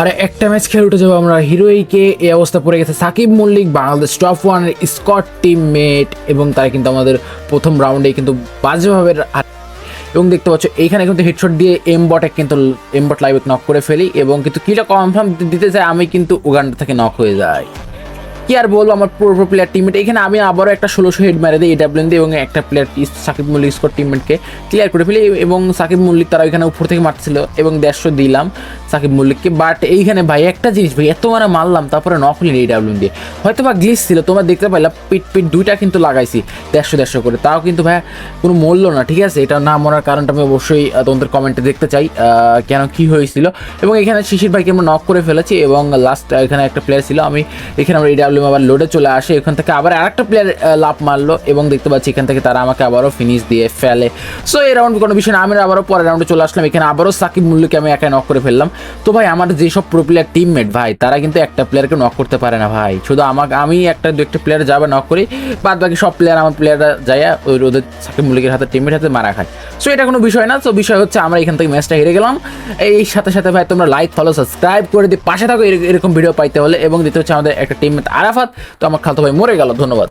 আর একটা ম্যাচ খেলে উঠে যাব আমরা। হিরোইকে এই অবস্থা পড়ে গেছে। সাকিব মল্লিক বাংলাদেশ টপ ওয়ানের স্কট টিম মেট এবং তারা কিন্তু আমাদের প্রথম রাউন্ডে কিন্তু বাজেভাবে এবং দেখতে পাচ্ছ, এইখানে কিন্তু হেডশট দিয়ে এম বটে কিন্তু এম বট লাইভ নক করে ফেলি এবং কিন্তু কিটা কনফার্ম দিতে চাই আমি কিন্তু উগান্ডা থেকে নক হয়ে যাই। কি আর বলব, আমার পুরো প্লেয়ার টিমমেট এখানে আমি আবারও একটা ষোলোশো হেড মেরে দিই এডাব্লিউ দিয়ে এবং একটা প্লেয়ার সাকিব মল্লিক স্কোর টিমমেটকে ক্লিয়ার করে ফেলি। এবং সাকিব মল্লিক তারা ওইখানে উপর থেকে মারছিল এবং দেড়শো দিলাম সাকিব মল্লিককে। বাট এইখানে ভাই একটা জিনিস ভাই, এত মানে মারলাম, তারপরে নক হলিনি এডাব্লিউ দিয়ে। হয়তো বা গ্লিস ছিল, তোমরা দেখতে পাইলাম পিট পিট দুইটা কিন্তু লাগাইছি, দেড়শো দেড়শো করে। তাও কিন্তু ভাই কোনো মূল্য না, ঠিক আছে? এটা না মরার কারণটা আমি অবশ্যই তোমাদের কমেন্টে দেখতে চাই কেন কি হয়েছিল। এবং এখানে শিশির ভাইকে আমরা নক করে ফেলেছি এবং লাস্ট এখানে একটা প্লেয়ার ছিল, আমি এখানে আমরা এডাব্লিউ আবার লোডে চলে আসে, এখান থেকে আবার আরেকটা প্লেয়ার লাভ মারলো এবং দেখতে পাচ্ছি এখান থেকে তারা আমাকে আবারও ফিনিশ দিয়ে ফেলে। সো এই রাউন্ড কোনো বিষয় না আমি আবারও পরের রাউন্ডে চলে আসলাম, এখানে আবারও সাকিব মুল্লুকে আমি একা নক করে ফেললাম। তো ভাই, আমার যেসব প্রো প্লেয়ার টিমমেট ভাই, তারা কিন্তু একটা প্লেয়ারকে নক করতে পারে না ভাই। শুধু আমাকে, আমি একটা, দু একটা প্লেয়ার যাবে নক করি, বাদ বাকি সব প্লেয়ার আমার প্লেয়াররা যায়, ওই ওদের সাকিব মুল্লিকের হাতে টিমের হাতে মারা খায়। সো এটা কোনো বিষয় না, তো বিষয় হচ্ছে আমরা এখান থেকে ম্যাচটা হেরে গেলাম। এই সাথে সাথে ভাই, তোমরা লাইক ফলো সাবস্ক্রাইব করে দিয়ে পাশে থাকো, এর- এরকম ভিডিও পাইতে হলে এবং দিতে হচ্ছে আমাদের একটা টিম আরাফাত তো আমার খালতো ভাই মরে গেল ধন্যবাদ।